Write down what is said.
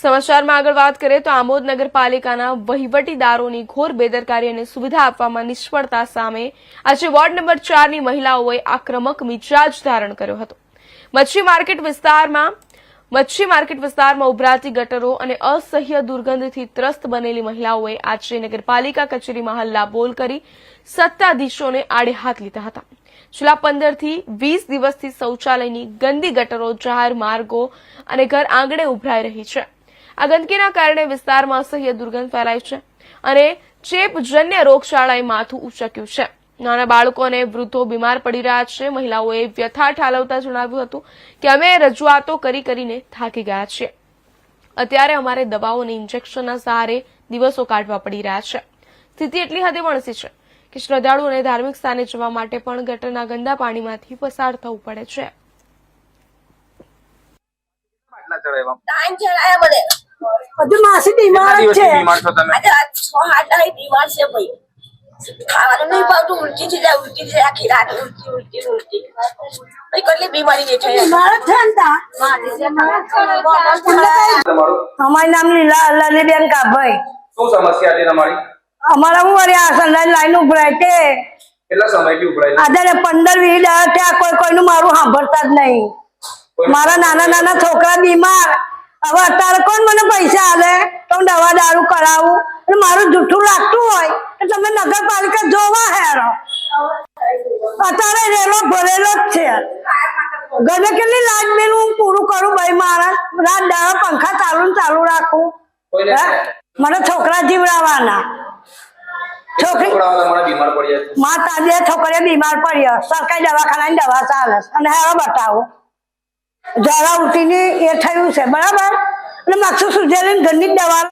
સમાચારમાં આગળ વાત કરીએ તો આમોદ નગરપાલિકાના વહીવટીદારોની ઘોર બેદરકારી અને સુવિધા આપવામાં નિષ્ફળતા સામે આજે વોર્ડ નંબર ચારની મહિલાઓએ આક્રમક મિજાજ ધારણ કર્યો હતો. મચ્છી માર્કેટ વિસ્તારમાં, મચ્છી માર્કેટ વિસ્તારમાં ઉભરાતી ગટરો અને અસહ્ય દુર્ગંધથી ત્રસ્ત બનેલી મહિલાઓએ આજે નગરપાલિકા કચેરીમાં હલ્લા બોલ કરી સત્તાધીશોને આડે હાથ લીધા હતા. છેલ્લા પંદરથી વીસ દિવસથી શૌચાલયની ગંદી ગટરો, જાહેર માર્ગો અને ઘર આંગણે ઉભરાઈ રહી છે. આ ગંદકીના કારણે વિસ્તારમાં અસહ્ય દુર્ગંધ ફેલાય છે અને ચેપજન્ય રોગચાળાએ માથું ઉચક્યું છે. નાના બાળકો અને વૃદ્ધો બીમાર પડી રહ્યા છે. મહિલાઓએ વ્યથા ઠાલવતા જણાવ્યું હતું કે અમે રજૂઆતો કરી કરીને થાકી ગયા છીએ. અત્યારે અમારે દવાઓ અને ઇન્જેક્શનના સહારે દિવસો કાઢવા પડી રહ્યા છે. સ્થિતિ એટલી હદે વણસી છે કે શ્રદ્ધાળુઓને ધાર્મિક સ્થાને જવા માટે પણ ગટરના ગંદા પાણીમાંથી પસાર થવું પડે છે. ચડાવ્યા બધું માસી બીમાર છે. બીમાર છો તમે? આજે બીમાર ભાઈ. ખાવાનું નહીં ભાવતું ઉલટી થઈ જાય ઉલટી થઈ જાય આખી રાત ઉલટી ઉલટી ઉલટી. ભાઈ કેટલી બીમારી જે છે બીમાર જ છે. ને તા. તમારું? અમારું નામ લીલા લલીબેન કાભાઈ. શું સમસ્યા હતી તમારી? અમારા હું વળી આ સંડાસ લાઈન ઉભરાય તે કેટલા સમયથી ઉભરાય છે? આજે પંદર વીસ દાડા થયા કોઈ કોઈનું મારું સાંભળતા જ નહીં. મારા નાના નાના છોકરા બીમાર હવે અત્યારે કોણ મને પૈસા આવે તો હું દવા દારૂ કરાવું? અને મારું જૂઠું લાગતું હોય તો તમે નગરપાલિકા જોવા હેરો. અત્યારે રેલો ભરેલો જ છે. ગમે કેટલી લાજ બિલ હું પૂરું કરું ભાઈ મારા. રાત દાડા પંખા ચાલુ ને ચાલુ રાખું? મને છોકરા જીવડાવવાના. છોકરી છોકરાઓ તમારા બીમાર પડ્યા માં તાજે છોકરીઓ બીમાર પડ્યો સરકારી દવાખાના દવા ચાલે અને હેરો બતાવો. જરા ઉઠીને એ થયું છે બરાબર? અને માથું સુજેલી ઘરની જ દવા